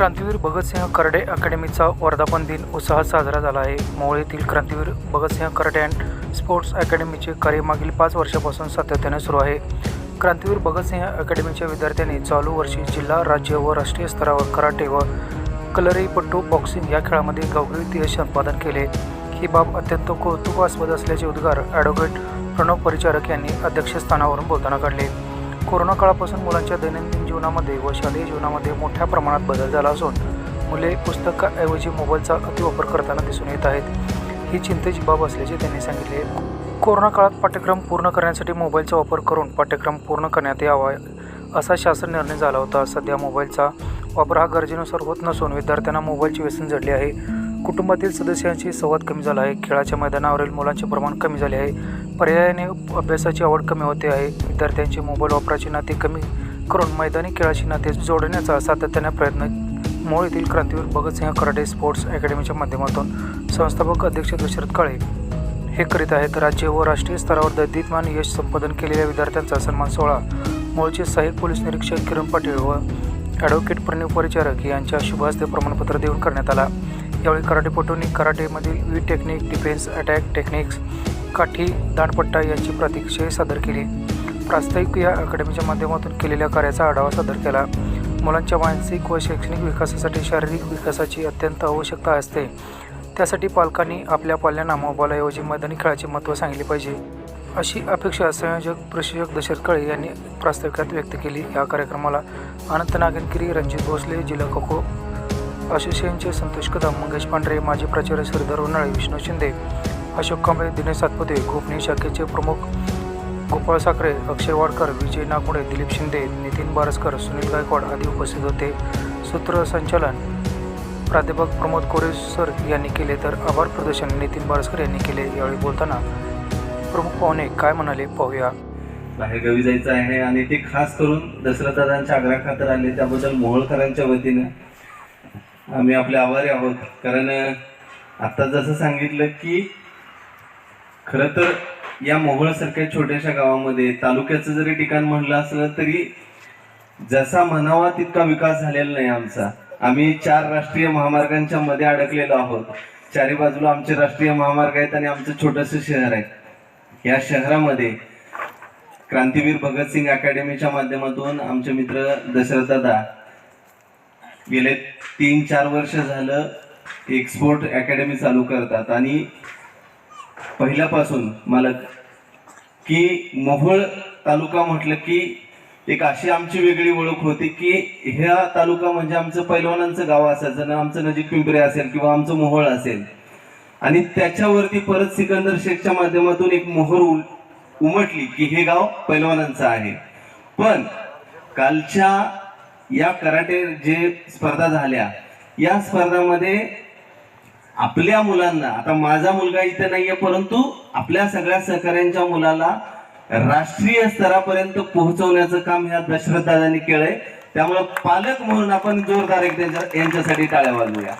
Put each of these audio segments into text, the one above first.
क्रांतीवीर भगतसिंह करडे अकॅडमीचा वर्धापन दिन उत्साहात साजरा झाला आहे. मोहोळ येथील Krantiveer Bhagat Singh karate and sports अकॅडमीचे कार्य मागील पाच वर्षापासून सातत्याने सुरू आहे. क्रांतीवीर भगतसिंह अकॅडमीच्या विद्यार्थ्यांनी चालू वर्षी जिल्हा राज्य व राष्ट्रीय स्तरावर कराटे व कलरीपट्टू बॉक्सिंग या खेळामध्ये गवगवीत यश संपादन केले. ही बाब अत्यंत कौतुकास्पद असल्याचे उद्गार ॲडव्होकेट प्रणव परिचारक यांनी अध्यक्षस्थानावरून बोलताना काढले. कोरोना काळापासून मुलांच्या दैनंदिन जीवनामध्ये व शालेय जीवनामध्ये मोठ्या प्रमाणात बदल झाला असून मुले पुस्तकाऐवजी मोबाईलचा अतिवापर करताना दिसून येत आहेत. ही चिंतेची बाब असल्याचे त्यांनी सांगितले. कोरोना काळात पाठ्यक्रम पूर्ण करण्यासाठी मोबाईलचा वापर करून पाठ्यक्रम पूर्ण करण्यात यावा असा शासन निर्णय झाला होता. सध्या मोबाईलचा वापर हा गरजेनुसार होत नसून विद्यार्थ्यांना मोबाईलचे व्यसन जडली आहे. कुटुंबातील सदस्यांची संवाद कमी झाला आहे. खेळाच्या मैदानावरील मुलांचे प्रमाण कमी झाले आहे. पर्यायाने अभ्यासाची आवड कमी होते आहे. विद्यार्थ्यांची मोबाईल वापराची नाते कमी करून मैदानी खेळाशी नाते जोडण्याचा सातत्याने प्रयत्न मोळ येथील क्रांतीवीर भगतसिंह कराटे स्पोर्ट्स अकॅडमीच्या माध्यमातून संस्थापक अध्यक्ष दशरथ काळे हे करीत आहेत. राज्य व राष्ट्रीय स्तरावर दैदितमान यश संपादन केलेल्या विद्यार्थ्यांचा सन्मान सोहळा. मूळचे सहाय्यक पोलीस निरीक्षक किरण पाटील व ॲडव्होकेट प्रणव परिचारक यांच्या शुभ हस्ते प्रमाणपत्र देऊन करण्यात आला. यावेळी कराटेपटूंनी कराटेमधील वी टेक्निक डिफेन्स अटॅक टेक्निक्स काठी दांडपट्टा यांची प्रतिक्षाही सादर केली. प्रास्ताविक या अकॅडमीच्या माध्यमातून केलेल्या कार्याचा आढावा सादर केला. मुलांच्या मानसिक व शैक्षणिक विकासासाठी शारीरिक विकासाची अत्यंत आवश्यकता असते. त्यासाठी पालकांनी आपल्या पाल्यांना मोबाईलऐवजी मैदानी खेळाचे महत्त्व सांगितले पाहिजे. अशी अपेक्षा संयोजक प्रशिक्षक दशरथ काळे यांनी प्रास्ताविकात व्यक्त केली. या कार्यक्रमाला अनंत नागनगिरी रणजित भोसले जिल्हा खो खो असोसिएशनचे संतोष कदम मंगेश पांढरे माजी प्राचार्य श्रीधर उन्हाळे विष्णू शिंदे अशोक कांबळे दिनेश सातपुते गोपनीय शाखेचे प्रमुख गोपाळ साखरे अक्षय वाडकर विजय नागपुडे दिलीप शिंदे नितीन बारसकर सुनील गायकवाड आदी उपस्थित होते. सूत्रसंचालन प्राध्यापक प्रमोद कोरे सर यांनी केले तर आभार प्रदर्शन नितीन बारसकर यांनी केले यावेळी बोलताना प्रमुख पाहुणे काय म्हणाले पाहूया. बाहेरगावी जायचं आहे आणि ते खास करून दशरथदादांच्या आग्रहाखातर आले त्याबद्दल मोहोळकरांच्या वतीने आम्ही आपले आभारी आहोत. कारण आता जसं सांगितलं की खरं तर या मोहोळसारख्या छोट्याशा गावामध्ये तालुक्याचं जरी ठिकाण म्हणलं असलं तरी जसा म्हणावा तितका विकास झालेला नाही आमचा. आम्ही चार राष्ट्रीय महामार्गांच्या मध्ये अडकलेलो आहोत. चारी बाजूला आमचे राष्ट्रीय महामार्ग आहेत आणि आमचं छोटंसं शहर आहे. या शहरामध्ये क्रांतीवीर भगतसिंग अकॅडमीच्या माध्यमातून आमचे मित्र दशरथदादा गेले तीन चार वर्ष झालं एक्सपोर्ट अकॅडमी चालू करतात आणि पहिल्यापासून मालक. की मोहोळ तालुका म्हटलं की एक अशी आमची वेगळी ओळख होती की ह्या तालुका म्हणजे आमचं पैलवानांचं गाव असायचं ना आमचं नजीक पिंपरे असेल किंवा आमचं मोहोळ असेल. आणि त्याच्यावरती परत सिकंदर शेखच्या माध्यमातून एक मोहर उमटली की हे गाव पैलवानांचं आहे. पण कालच्या या कराटे जे स्पर्धा झाल्या या स्पर्धामध्ये आपल्या मुलांना आता माझा मुलगा इथे नाहीये परंतु आपल्या सगळ्या सहकाऱ्यांच्या मुलाला राष्ट्रीय स्तरापर्यंत पोहोचवण्याचं काम ह्या दशरथ दादांनी केलंय. त्यामुळे पालक म्हणून आपण जोरदार एक यांच्यासाठी टाळ्या वाजवूया.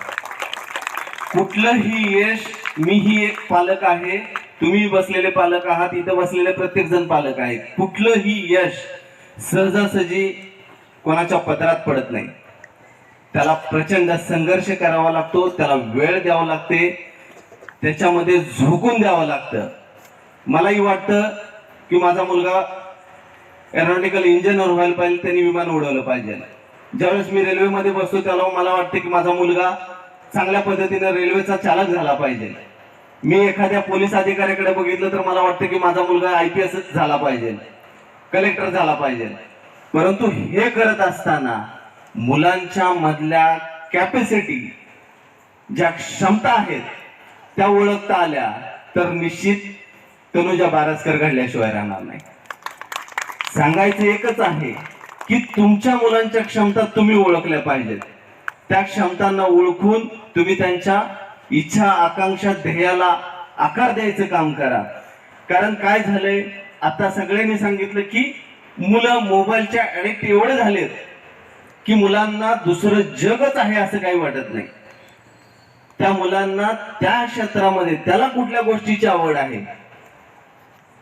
कुठलंही यश मीही एक पालक आहे. तुम्ही बसलेले पालक आहात इथं बसलेले प्रत्येक जण पालक आहेत. कुठलंही यश सहजासहजी कोणाच्या पदरात पडत नाही. त्याला प्रचंड संघर्ष करावा लागतो त्याला वेळ द्यावा लागते त्याच्यामध्ये झोकून द्यावं लागतं. मलाही वाटतं की माझा मुलगा एरोनॉटिकल इंजिनियर व्हायला पाहिजे त्यांनी विमान उडवलं पाहिजे. ज्यावेळेस मी रेल्वेमध्ये बसतो त्याला मला वाटतं की माझा मुलगा चांगल्या पद्धतीने रेल्वेचा चालक झाला पाहिजे. मी एखाद्या पोलीस अधिकाऱ्याकडे बघितलं तर मला वाटतं की माझा मुलगा आय पी एस झाला पाहिजे. कलेक्टर झाला पाहिजे. परंतु हे करत असताना मुलांच्या मधल्या कॅपॅसिटी ज्या क्षमता आहेत त्या ओळखता आल्या तर निश्चित तनुजा बारासकर घडल्याशिवाय राहणार नाही. सांगायचं एकच आहे की तुमच्या मुलांच्या क्षमता तुम्ही ओळखल्या पाहिजेत. त्या क्षमतांना ओळखून तुम्ही त्यांच्या इच्छा आकांक्षा ध्येयाला आकार द्यायचं काम करा. कारण काय झालंय? आता सगळ्यांनी सांगितलं की मुलं मोबाईलच्या ऍडिक्ट एवढे झालेत की मुलांना दुसरं जगच आहे असं काही वाटत नाही. त्या मुलांना त्या क्षेत्रामध्ये त्याला कुठल्या गोष्टीची आवड आहे?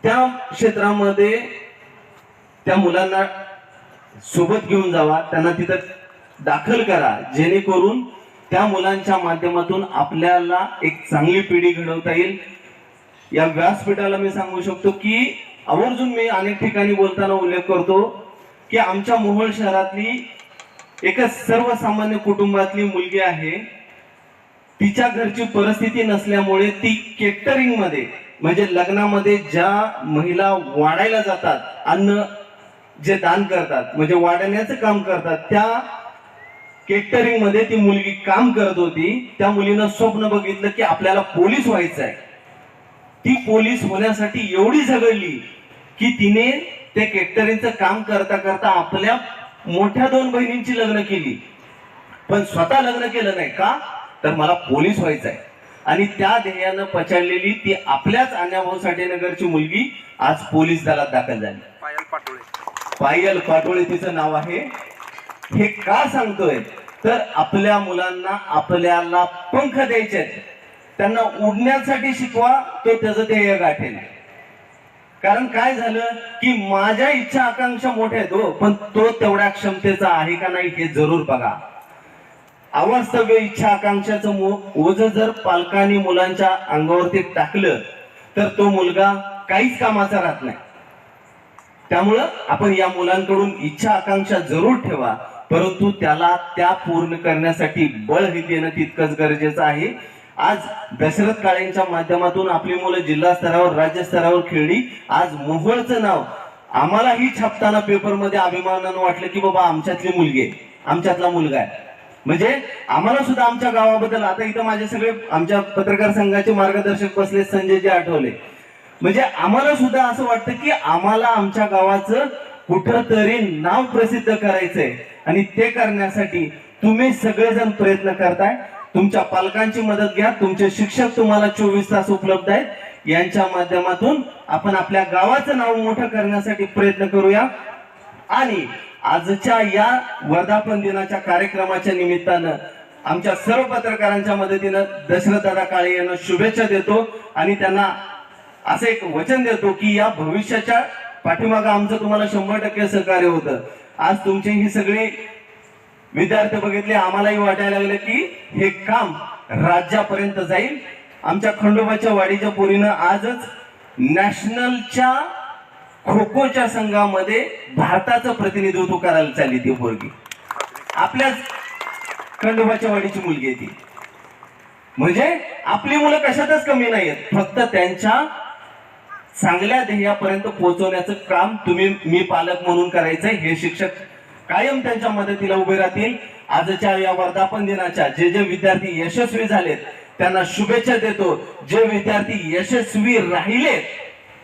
त्या क्षेत्रामध्ये त्या मुलांना सोबत घेऊन जावा त्यांना तिथं दाखल करा. जेणेकरून त्या मुलांच्या माध्यमातून आपल्याला एक चांगली पिढी घडवता येईल. या व्यासपीठाला मी सांगू शकतो की आवर्जून मी अनेक ठिकाणी बोलताना उल्लेख करतो की आमच्या मोहोळ शहरातली एका सर्वसामान्य कुटुंबातली मुलगी आहे. तिच्या घरची परिस्थिती नसल्यामुळे ती केटरिंगमध्ये म्हणजे लग्नामध्ये ज्या महिला वाढायला जातात अन्न जे दान करतात म्हणजे वाढण्याचं काम करतात त्या केटरिंगमध्ये ती मुलगी काम करत होती. त्या मुलीनं स्वप्न बघितलं की आपल्याला पोलीस व्हायचं आहे ती पोलीस होण्यासाठी एवढी झगडली की तिने ते केटरिंगचं काम करता करता आपल्या मोठ्या दोन बहिणींची लग्न केली. पण स्वतः लग्न केलं नाही का? तर मला पोलीस व्हायचं आहे आणि त्या ध्येयानं पछाडलेली ती आपल्याच अण्णाभाऊ साठेनगरची मुलगी आज पोलीस दलात दाखल झाली. पायल पाटोळे. पायल पाटोळे तिचं नाव आहे. हे का सांगतोय? तर आपल्या मुलांना आपल्याला पंख द्यायचे आहेत. त्यांना उडण्यासाठी शिकवा तो त्याचं ध्येय गाठेल. कारण काय झालं की माझ्या इच्छा आकांक्षा मोठ्या आहेत हो पण तो तेवढ्या क्षमतेचा आहे का नाही हे जरूर बघा. अवास्तव्य इच्छा आकांक्षाचं मो- ओझं जर पालकांनी मुलांच्या अंगावरती टाकलं तर तो मुलगा काहीच कामाचा राहत नाही. त्यामुळं आपण या मुलांकडून इच्छा आकांक्षा जरूर ठेवा परंतु त्याला त्या पूर्ण करण्यासाठी बळ हे देणं तितकंच गरजेचं आहे. आज दशरथ काळेंच्या माध्यमातून आपली मुलं जिल्हा स्तरावर राज्य स्तरावर खेळली. आज मोहोळचं नाव. आम्हालाही छापताना पेपरमध्ये अभिमानानं वाटलं की बाबा आमच्यातली मुलगी आहे. आमच्यातला मुलगा आहे. म्हणजे आम्हाला सुद्धा आमच्या गावाबद्दल आता इथं माझे सगळे आमच्या पत्रकार संघाचे मार्गदर्शक बसले संजयजी आठवले. म्हणजे आम्हाला सुद्धा असं वाटतं की आम्हाला आमच्या गावाचं कुठंतरी नाव प्रसिद्ध करायचंय. आणि ते करण्यासाठी तुम्ही सगळेजण प्रयत्न करताय. तुमच्या पालकांची मदत घ्या. तुमचे शिक्षक तुम्हाला चोवीस तास उपलब्ध आहेत. यांच्या माध्यमातून आपण आपल्या गावाचं नाव मोठं करण्यासाठी प्रयत्न करूया. आणि आजच्या या वर्धापन दिनाच्या कार्यक्रमाच्या निमित्तानं आमच्या सर्व पत्रकारांच्या मदतीनं दशरथ काळे यांना शुभेच्छा देतो. आणि त्यांना असं एक वचन देतो की या भविष्याच्या पाठीमागं आमचं तुम्हाला शंभर टक्के सहकार्य होतं. आज तुमचे ही सगळे विद्यार्थी बघितले आम्हालाही वाटायला लागलं की हे काम राज्यापर्यंत जाईल. आमच्या खंडोबाच्या वाडीच्या पोरीनं आजच नॅशनलच्या खो खोच्या संघामध्ये भारताचं प्रतिनिधित्व करायला चालली ती पोरगी. आपल्याच खंडोबाच्या वाडीची मुलगी आहे ती. म्हणजे आपली मुलं कशातच कमी नाहीयेत. फक्त त्यांच्या चांगल्या ध्येयापर्यंत पोहोचवण्याचं काम तुम्ही मी पालक म्हणून करायचंय हे शिक्षक कायम त्यांच्या मदतीला उभे राहतील. आजच्या या वर्धापन दिनाच्या जे जे विद्यार्थी यशस्वी झालेत त्यांना शुभेच्छा देतो. जे विद्यार्थी यशस्वी राहिले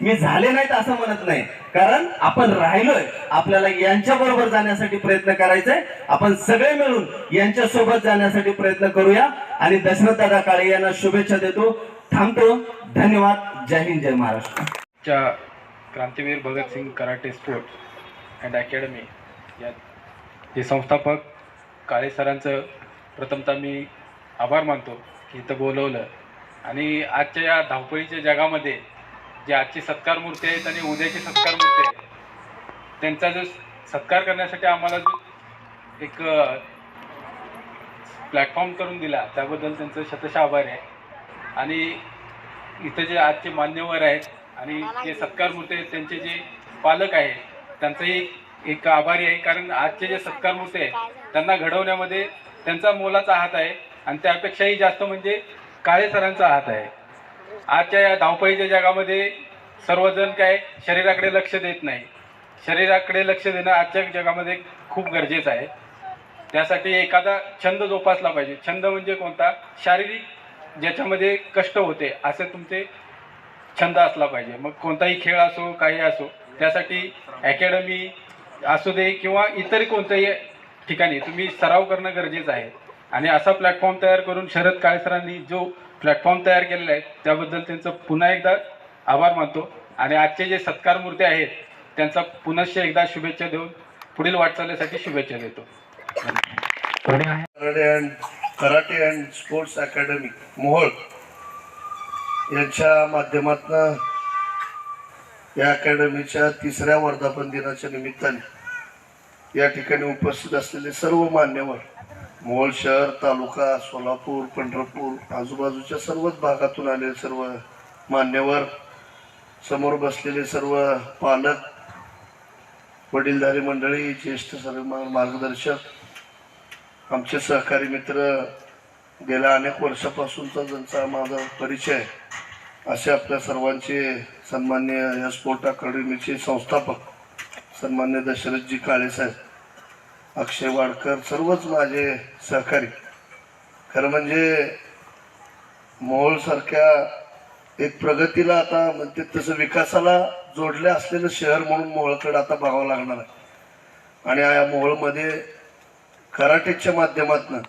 मी झाले नाहीत असं म्हणत नाही. कारण आपण राहिलोय. आपल्याला यांच्या बरोबर जाण्यासाठी प्रयत्न करायचाय. आपण सगळे मिळून यांच्या सोबत जाण्यासाठी प्रयत्न करूया. आणि दशरथ दादा काळे यांना शुभेच्छा देतो. थांबतो. धन्यवाद. जय हिंद जय महाराष्ट्र. च्या Krantiveer Bhagat Singh karate sports and academy या हे संस्थापक काळे सरांचं प्रथमतः मी आभार मानतो की इथं बोलवलं. आणि आजच्या या धावपळीच्या जगामध्ये जे आजची सत्कार मूर्ती आहेत आणि उद्याची सत्कार मूर्ती आहेत त्यांचा जो सत्कार करण्यासाठी आम्हाला जो एक प्लॅटफॉर्म करून दिला त्याबद्दल त्यांचं शतश आभार आहे. आणि इथं जे आजचे मान्यवर आहेत आणि जे सत्कार मूर्ती आहेत त्यांचे जे पालक आहेत त्यांचंही एक आभारी आहे कारण आजचे जे सत्कार मूर्ती आहेत त्यांना घडवण्यामध्ये त्यांचा मोलाचा हात आहे आणि त्यापेक्षाही जास्त म्हणजे काळे सरांचा हात आहे. आजच्या या धावपळीच्या जगामध्ये सर्वजण काय शरीराकडे लक्ष देत नाही. शरीराकडे लक्ष देणं आजच्या जगामध्ये खूप गरजेचं आहे. त्यासाठी एखादा छंद जोपासला पाहिजे. छंद म्हणजे कोणता? शारीरिक ज्याच्यामध्ये कष्ट होते असे तुमचे छंद असला पाहिजे. मग कोणताही खेळ असो काही असो त्यासाठी अकॅडमी असू दे किंवा इतर कोणत्याही ठिकाणी तुम्ही सराव करणं गरजेचं आहे. आणि असा प्लॅटफॉर्म तयार करून शरद काळेसरांनी जो प्लॅटफॉर्म तयार केलेला आहे त्याबद्दल त्यांचं पुन्हा एकदा आभार मानतो. आणि आजचे जे सत्कार मूर्ती आहेत त्यांचा पुनश्च एकदा शुभेच्छा देऊन पुढील वाटचालीसाठी शुभेच्छा देतो. Karate and karate and sports academy Mohol यांच्या माध्यमातून या अकॅडमीच्या तिसऱ्या वर्धापन दिनाच्या निमित्ताने या ठिकाणी उपस्थित असलेले सर्व मान्यवर मोहोळ शहर तालुका सोलापूर पंढरपूर आजूबाजूच्या सर्वच भागातून आलेले सर्व मान्यवर समोर बसलेले सर्व पालक वडीलधारी मंडळी ज्येष्ठ सर्व मार्गदर्शक आमचे सहकारी मित्र गेल्या अनेक वर्षापासूनचा ज्यांचा माझा परिचय असे आपल्या सर्वांचे सन्मान्य या स्पोर्ट अकादमीचे संस्थापक सन्मान्य दशरथजी काळेसाहेब अक्षय वाडकर सर्वच माझे सहकारी. खरं म्हणजे मोहोळसारख्या एक प्रगतीला आता म्हणते तसं विकासाला जोडले असलेलं शहर म्हणून मोहोळकडे आता बघावं लागणार आहे. आणि या मोहोळमध्ये कराटेच्या माध्यमातून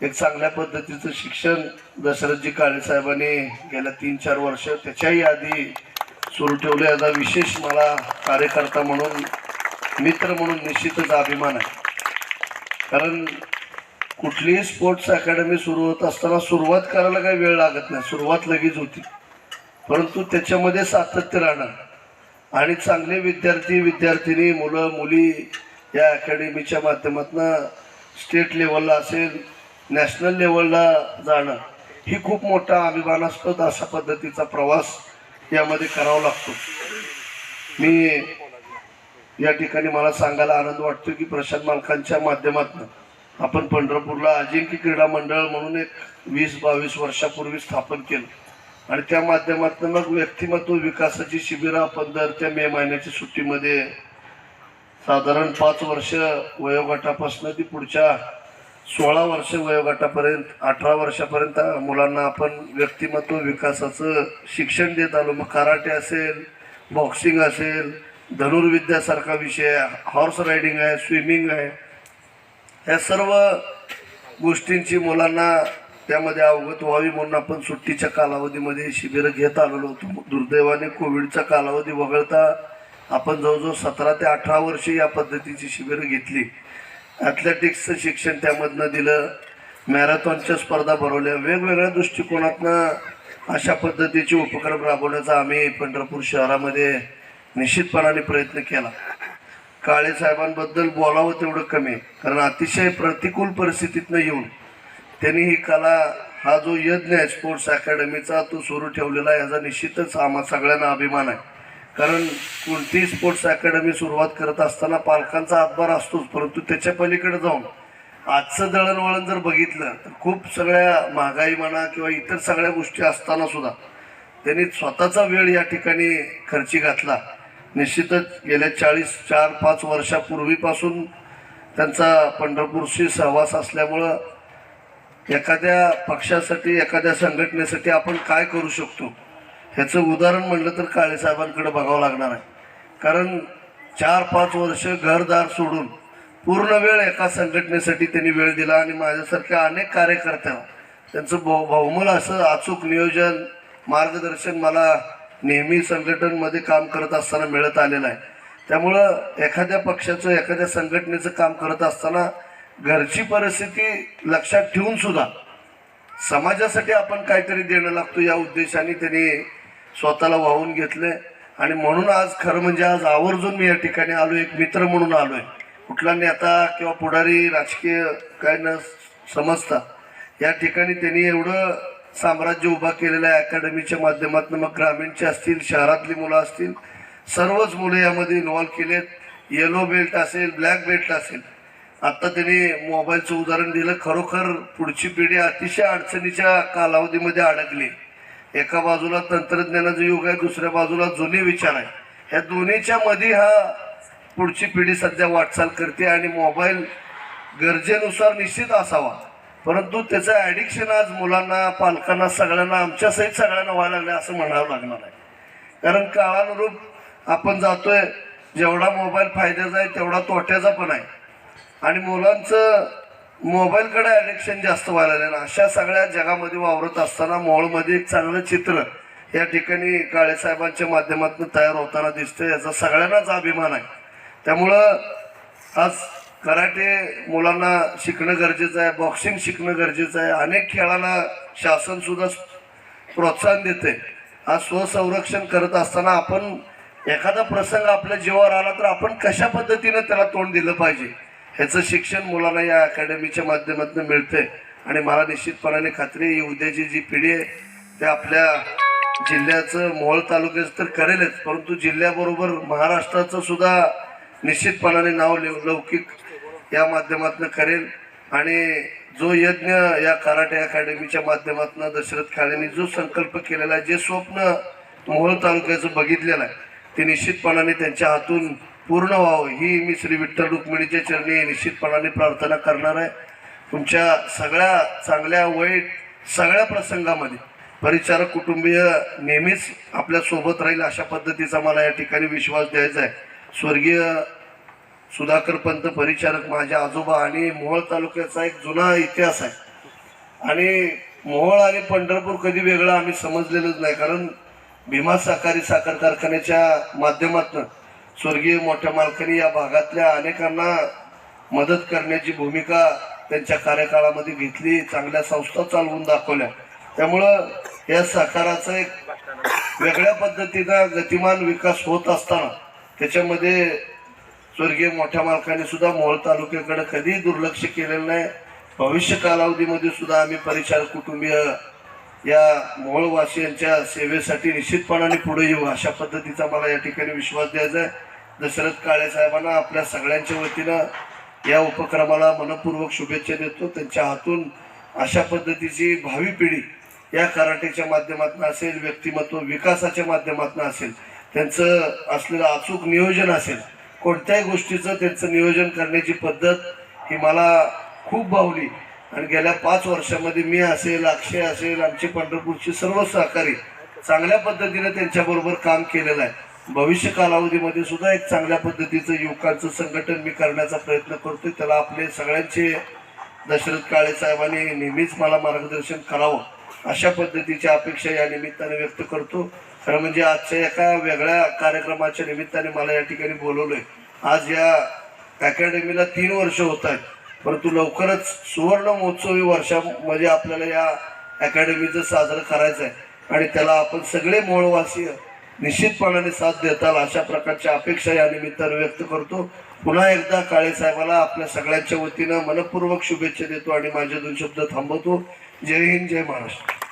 एक चांगल्या पद्धतीचं शिक्षण दशरथजी काळेसाहेबांनी गेल्या तीन चार वर्ष त्याच्याही आधी सुरू ठेवलं याचा विशेष मला कार्यकर्ता म्हणून मित्र म्हणून निश्चितच अभिमान आहे. कारण कुठलीही स्पोर्ट्स अकॅडमी सुरू होत असताना सुरुवात करायला काही वेळ लागत नाही. सुरुवात लगेच होती. परंतु त्याच्यामध्ये सातत्य राहणं आणि चांगले विद्यार्थी विद्यार्थिनी मुलं मुली या अकॅडमीच्या माध्यमातून स्टेट लेवलला असेल नॅशनल लेवलला जाणं ही खूप मोठा अभिमानास्पद अशा पद्धतीचा प्रवास यामध्ये करावा लागतो. मी या ठिकाणी मला सांगायला आनंद वाटतो की प्रशांत मालकांच्या माध्यमातून आपण पंढरपूरला अजिंक्य क्रीडा मंडळ म्हणून एक वीस बावीस वर्षापूर्वी स्थापन केलं. आणि त्या माध्यमातून मग व्यक्तिमत्व विकासाची शिबिरं आपण दर त्या मे महिन्याच्या सुट्टीमध्ये साधारण पाच वर्ष वयोगटापासून ती पुढच्या सोळा वर्ष वयोगटापर्यंत अठरा वर्षापर्यंत मुलांना आपण व्यक्तिमत्व विकासाचं शिक्षण देत आलो. मग कराटे असेल बॉक्सिंग असेल धनुर्विद्यासारखा विषय हॉर्स रायडिंग आहे स्विमिंग आहे. या सर्व गोष्टींची मुलांना त्यामध्ये अवगत व्हावी म्हणून आपण सुट्टीच्या कालावधीमध्ये शिबिरं घेत आलेलो होतो. दुर्दैवाने कोविडचा कालावधी वगळता आपण जवळजवळ सतरा ते अठरा वर्ष या पद्धतीची शिबिरं घेतली. ॲथलेटिक्सचं शिक्षण त्यामधनं दिलं. मॅरेथॉनच्या स्पर्धा भरवल्या. वेगवेगळ्या दृष्टिकोनातनं अशा पद्धतीचे उपक्रम राबवण्याचा आम्ही पंढरपूर शहरामध्ये निश्चितपणाने प्रयत्न केला. काळे साहेबांबद्दल बोलावं तेवढं कमी आहे. कारण अतिशय प्रतिकूल परिस्थितीतनं येऊन त्यांनी ही कला हा जो यज्ञ आहे स्पोर्ट्स अकॅडमीचा तो सुरू ठेवलेला आहे. याचा निश्चितच आम्हा सगळ्यांना अभिमान आहे. कारण कोणतीही स्पोर्ट्स अकॅडमी सुरुवात करत असताना पालकांचा हातभार असतोच परंतु त्याच्या पलीकडे जाऊन आजचं दळणवळण जर बघितलं तर खूप सगळ्या महागाई म्हणा किंवा इतर सगळ्या गोष्टी असताना सुद्धा त्यांनी स्वतःचा वेळ या ठिकाणी खर्ची घातला. निश्चितच गेल्या चाळीस चार पाच वर्षापूर्वीपासून त्यांचा पंढरपूरशी सहवास असल्यामुळं एखाद्या पक्षासाठी एखाद्या संघटनेसाठी आपण काय करू शकतो? ह्याचं उदाहरण म्हणलं तर काळेसाहेबांकडे बघावं लागणार आहे. कारण चार पाच वर्ष घरदार सोडून पूर्ण वेळ एका संघटनेसाठी त्यांनी वेळ दिला आणि माझ्यासारख्या अनेक कार्यकर्त्या त्यांचं बहु बहुमल असं अचूक नियोजन मार्गदर्शन मला नेहमी संघटनमध्ये काम करत असताना मिळत आलेलं आहे. त्यामुळं एखाद्या पक्षाचं एखाद्या संघटनेचं काम करत असताना घरची परिस्थिती लक्षात ठेवून सुद्धा समाजासाठी आपण काहीतरी देणं लागतो या उद्देशाने त्यांनी स्वतःला वाहून घेतले आणि म्हणून आज खरं म्हणजे आज आवर्जून मी या ठिकाणी आलो एक मित्र म्हणून आलो आहे कुठला नेता किंवा पुढारी राजकीय काय न समजता या ठिकाणी त्यांनी एवढं साम्राज्य उभा केलेलं आहे. अकॅडमीच्या माध्यमातून मग ग्रामीणचे असतील शहरातली मुलं असतील सर्वच मुलं यामध्ये इन्व्हॉल्व केलेत. येलो बेल्ट असेल ब्लॅक बेल्ट असेल. आत्ता त्यांनी मोबाईलचं उदाहरण दिलं. खरोखर पुढची पिढी अतिशय अडचणीच्या कालावधीमध्ये अडकली. एका बाजूला तंत्रज्ञानाचं युग आहे दुसऱ्या बाजूला जुने विचार आहे. ह्या दोन्हीच्या मध्ये हा पुढची पिढी सध्या वाटचाल करते आणि मोबाईल गरजेनुसार निश्चित असावा. परंतु त्याचं ॲडिक्शन आज मुलांना पालकांना सगळ्यांना आमच्यासहित सगळ्यांना व्हायला लागलं असं म्हणावं लागणार आहे. कारण काळानुरूप आपण जातोय जेवढा मोबाईल फायद्याचा आहे तेवढा तोट्याचा पण आहे. आणि मुलांचं मोबाईलकडे ॲडिक्शन जास्त व्हायला लागलं. अशा सगळ्या जगामध्ये वावरत असताना मॉलमध्ये एक चांगलं चित्र या ठिकाणी काळेसाहेबांच्या माध्यमातून तयार होताना दिसतं याचा सगळ्यांनाच अभिमान आहे. त्यामुळं आज कराटे मुलांना शिकणं गरजेचं आहे बॉक्सिंग शिकणं गरजेचं आहे. अनेक खेळांना शासनसुद्धा प्रोत्साहन देते आज स्वसंरक्षण करत असताना आपण एखादा प्रसंग आपल्या जीवावर आला तर आपण कशा पद्धतीनं त्याला तोंड दिलं पाहिजे? ह्याचं शिक्षण मुलांना या अकॅडमीच्या माध्यमातून मिळते आणि मला निश्चितपणाने खात्री आहे, ही उद्याची जी पिढी आहे ते आपल्या जिल्ह्याचं मोहोळ तालुक्याचं तर करेलच परंतु जिल्ह्याबरोबर महाराष्ट्राचं सुद्धा निश्चितपणाने नाव लिव लौकिक या माध्यमातून करेल. आणि जो यज्ञ या कराटे अकॅडमीच्या माध्यमातून दशरथ काळेंनी जो संकल्प केलेला आहे जे स्वप्न मोहोळ तालुक्याचं बघितलेलं आहे ते निश्चितपणाने त्यांच्या हातून पूर्ण व्हावं. ही मी श्री विठ्ठल रुक्मिणीच्या चरणी निश्चितपणाने प्रार्थना करणार आहे. तुमच्या सगळ्या चांगल्या वाईट सगळ्या प्रसंगामध्ये परिचारक कुटुंबीय नेहमीच आपल्यासोबत राहील अशा पद्धतीचा मला या ठिकाणी विश्वास द्यायचा आहे. स्वर्गीय सुधाकर पंत परिचारक माझे आजोबा आणि मोहोळ तालुक्याचा एक जुना इतिहास आहे. आणि मोहोळ आणि पंढरपूर कधी वेगळं आम्ही समजलेलंच नाही. कारण भीमा साकारी साखर कारखान्याच्या माध्यमातून स्वर्गीय मोठ्या मालकांनी या भागातल्या अनेकांना मदत करण्याची भूमिका त्यांच्या कार्यकाळामध्ये घेतली चांगल्या संस्था चालवून दाखवल्या. त्यामुळं या सहकाराचा एक वेगळ्या पद्धतीचा गतिमान विकास होत असताना त्याच्यामध्ये स्वर्गीय मोठ्या मालकाने सुद्धा मोहोळ तालुक्याकडे कधी दुर्लक्ष केलेलं नाही. भविष्य कालावधीमध्ये सुद्धा आम्ही परिचार कुटुंबीय या मोहळवासियांच्या सेवेसाठी निश्चितपणाने पुढे येऊ. अशा पद्धतीचा मला या ठिकाणी विश्वास द्यायचा आहे. दशरथ काळे साहेबांना आपल्या सगळ्यांच्या वतीनं या उपक्रमाला मनपूर्वक शुभेच्छा देतो. त्यांच्या हातून अशा पद्धतीची भावी पिढी या कराटेच्या माध्यमातून असेल व्यक्तिमत्व विकासाच्या माध्यमातून असेल त्यांचं असलेलं अचूक नियोजन असेल कोणत्याही गोष्टीचं त्यांचं नियोजन करण्याची पद्धत ही मला खूप भावली. आणि गेल्या पाच वर्षामध्ये मी असेल अक्षय असेल आमची पंढरपूरची सर्व सहकारी चांगल्या पद्धतीने त्यांच्याबरोबर काम केलेलं आहे. भविष्य कालावधीमध्ये सुद्धा एक चांगल्या पद्धतीचं युवकांचं संघटन मी करण्याचा प्रयत्न करतोय. त्याला आपले सगळ्यांचे दशरथ काळे साहेबांनी नेहमीच मला मार्गदर्शन करावं अशा पद्धतीची अपेक्षा या निमित्ताने व्यक्त करतो. खरं म्हणजे आजच्या एका वेगळ्या कार्यक्रमाच्या निमित्ताने मला या ठिकाणी बोलवलंय. आज या अकॅडमीला तीन वर्ष होत आहेत. परंतु लवकरच सुवर्ण महोत्सवी वर्षामध्ये आपल्याला या अकॅडमीचं साजरं करायचं आहे आणि त्याला आपण सगळे मोळवासीय निश्चितपणाने साथ देताल अशा प्रकारच्या अपेक्षा या निमित्ताने व्यक्त करतो. पुन्हा एकदा काळे साहेबाला आपल्या सगळ्यांच्या वतीनं मनपूर्वक शुभेच्छा देतो आणि माझे दोन शब्द थांबवतो. जय हिंद जय महाराष्ट्र.